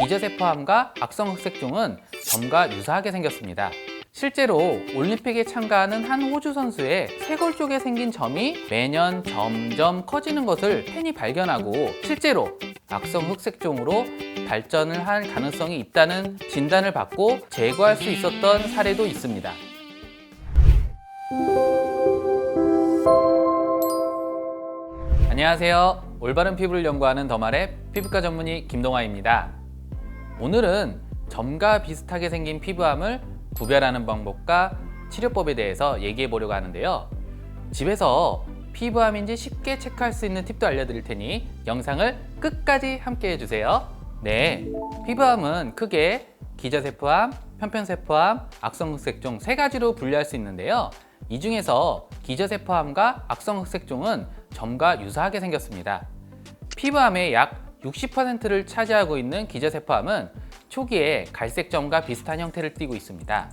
기저세포암과 악성흑색종은 점과 유사하게 생겼습니다. 실제로 올림픽에 참가하는 한 호주 선수의 쇄골 쪽에 생긴 점이 매년 점점 커지는 것을 팬이 발견하고 실제로 악성 흑색종으로 발전을 할 가능성이 있다는 진단을 받고 제거할 수 있었던 사례도 있습니다. 안녕하세요. 올바른 피부를 연구하는 더말의 피부과 전문의 김동아입니다. 오늘은 점과 비슷하게 생긴 피부암을 구별하는 방법과 치료법에 대해서 얘기해 보려고 하는데요. 집에서 피부암인지 쉽게 체크할 수 있는 팁도 알려드릴 테니 영상을 끝까지 함께 해주세요. 네, 피부암은 크게 기저세포암, 편편세포암, 악성흑색종 세 가지로 분류할 수 있는데요. 이 중에서 기저세포암과 악성흑색종은 점과 유사하게 생겼습니다. 피부암의 약 60%를 차지하고 있는 기저세포암은 초기에 갈색점과 비슷한 형태를 띠고 있습니다.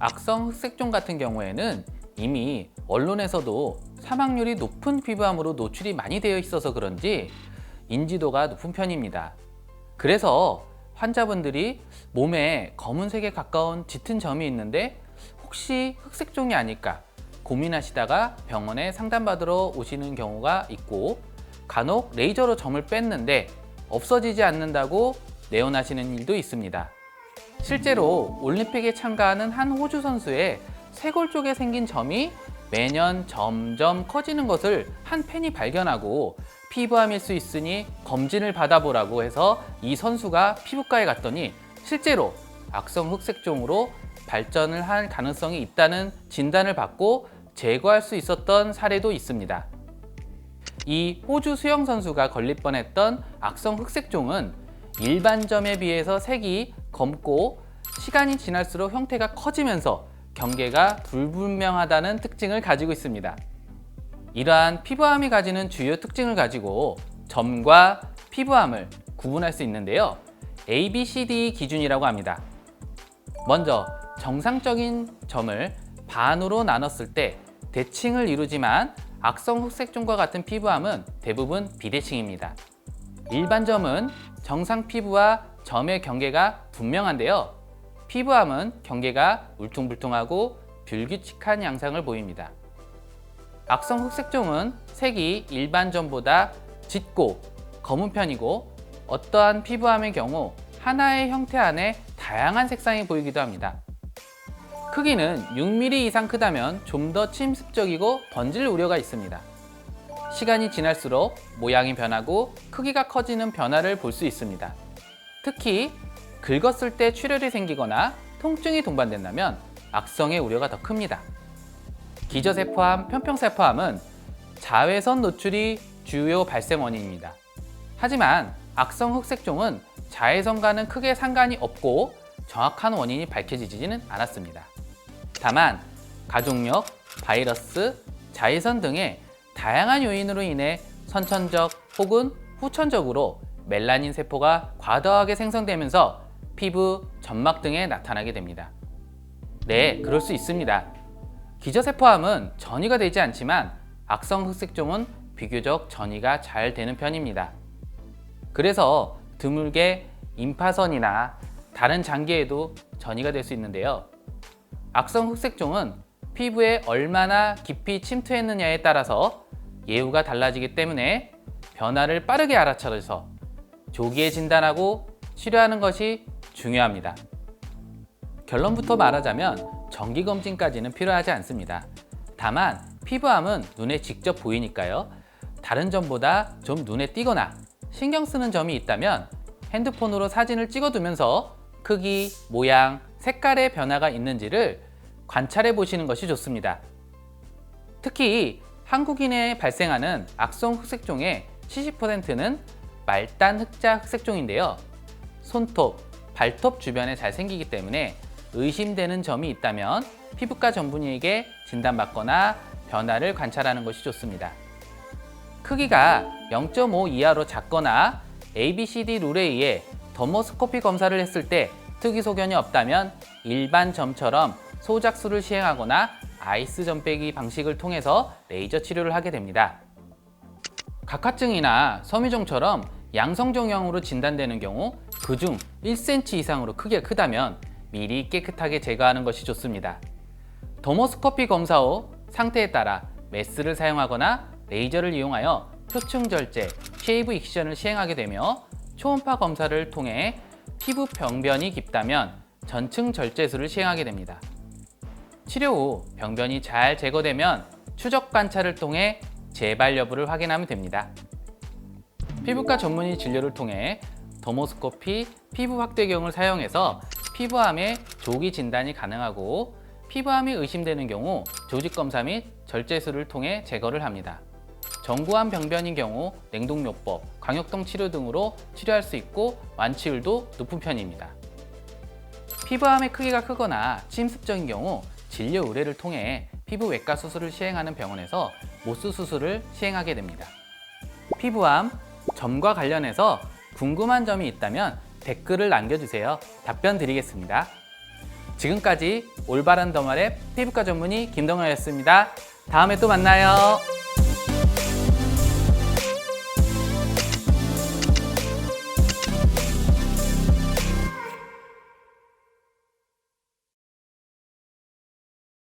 악성 흑색종 같은 경우에는 이미 언론에서도 사망률이 높은 피부암으로 노출이 많이 되어 있어서 그런지 인지도가 높은 편입니다. 그래서 환자분들이 몸에 검은색에 가까운 짙은 점이 있는데 혹시 흑색종이 아닐까 고민하시다가 병원에 상담받으러 오시는 경우가 있고 간혹 레이저로 점을 뺐는데 없어지지 않는다고 내원하시는 일도 있습니다. 실제로 올림픽에 참가하는 한 호주 선수의 쇄골 쪽에 생긴 점이 매년 점점 커지는 것을 한 팬이 발견하고 피부암일 수 있으니 검진을 받아보라고 해서 이 선수가 피부과에 갔더니 실제로 악성 흑색종으로 발전을 할 가능성이 있다는 진단을 받고 제거할 수 있었던 사례도 있습니다. 이 호주 수영 선수가 걸릴 뻔했던 악성 흑색종은 일반 점에 비해서 색이 검고 시간이 지날수록 형태가 커지면서 경계가 불분명하다는 특징을 가지고 있습니다. 이러한 피부암이 가지는 주요 특징을 가지고 점과 피부암을 구분할 수 있는데요. A, B, C, D 기준이라고 합니다. 먼저 정상적인 점을 반으로 나눴을 때 대칭을 이루지만 악성 흑색종과 같은 피부암은 대부분 비대칭입니다. 일반 점은 정상 피부와 점의 경계가 분명한데요. 피부암은 경계가 울퉁불퉁하고 불규칙한 양상을 보입니다. 악성 흑색종은 색이 일반 점보다 짙고 검은 편이고 어떠한 피부암의 경우 하나의 형태 안에 다양한 색상이 보이기도 합니다. 크기는 6mm 이상 크다면 좀 더 침습적이고 번질 우려가 있습니다. 시간이 지날수록 모양이 변하고 크기가 커지는 변화를 볼 수 있습니다. 특히 긁었을 때 출혈이 생기거나 통증이 동반된다면 악성의 우려가 더 큽니다. 기저세포암, 편평세포암은 자외선 노출이 주요 발생 원인입니다. 하지만 악성 흑색종은 자외선과는 크게 상관이 없고 정확한 원인이 밝혀지지는 않았습니다. 다만 가족력, 바이러스, 자외선 등의 다양한 요인으로 인해 선천적 혹은 후천적으로 멜라닌 세포가 과도하게 생성되면서 피부, 점막 등에 나타나게 됩니다. 네, 그럴 수 있습니다. 기저세포암은 전이가 되지 않지만 악성 흑색종은 비교적 전이가 잘 되는 편입니다. 그래서 드물게 임파선이나 다른 장기에도 전이가 될 수 있는데요. 악성 흑색종은 피부에 얼마나 깊이 침투했느냐에 따라서 예후가 달라지기 때문에 변화를 빠르게 알아차려서 조기에 진단하고 치료하는 것이 중요합니다. 결론부터 말하자면 정기검진까지는 필요하지 않습니다. 다만 피부암은 눈에 직접 보이니까요. 다른 점보다 좀 눈에 띄거나 신경 쓰는 점이 있다면 핸드폰으로 사진을 찍어두면서 크기, 모양, 색깔의 변화가 있는지를 관찰해 보시는 것이 좋습니다. 특히 한국인에 발생하는 악성 흑색종의 70%는 말단 흑자 흑색종인데요. 손톱, 발톱 주변에 잘 생기기 때문에 의심되는 점이 있다면 피부과 전문의에게 진단받거나 변화를 관찰하는 것이 좋습니다. 크기가 0.5 이하로 작거나 ABCD 룰에 의해 더모스코피 검사를 했을 때 특이 소견이 없다면 일반 점처럼 소작술을 시행하거나 아이스 점 빼기 방식을 통해서 레이저 치료를 하게 됩니다. 각화증이나 섬유종처럼 양성종양으로 진단되는 경우 그중 1cm 이상으로 크게 크다면 미리 깨끗하게 제거하는 것이 좋습니다. 더모스코피 검사 후 상태에 따라 메스를 사용하거나 레이저를 이용하여 표층 절제, 쉐이브 익션을 시행하게 되며 초음파 검사를 통해 피부 병변이 깊다면 전층 절제술을 시행하게 됩니다. 치료 후 병변이 잘 제거되면 추적 관찰을 통해 재발 여부를 확인하면 됩니다. 피부과 전문의 진료를 통해 더모스코피 피부 확대경을 사용해서 피부암의 조기 진단이 가능하고 피부암이 의심되는 경우 조직 검사 및 절제술을 통해 제거를 합니다. 정구암 병변인 경우 냉동요법, 광역동 치료 등으로 치료할 수 있고 완치율도 높은 편입니다. 피부암의 크기가 크거나 침습적인 경우 진료 의뢰를 통해 피부 외과 수술을 시행하는 병원에서 모스 수술을 시행하게 됩니다. 피부암, 점과 관련해서 궁금한 점이 있다면 댓글을 남겨주세요. 답변 드리겠습니다. 지금까지 올바른 더말의 피부과 전문의 김동호였습니다. 다음에 또 만나요.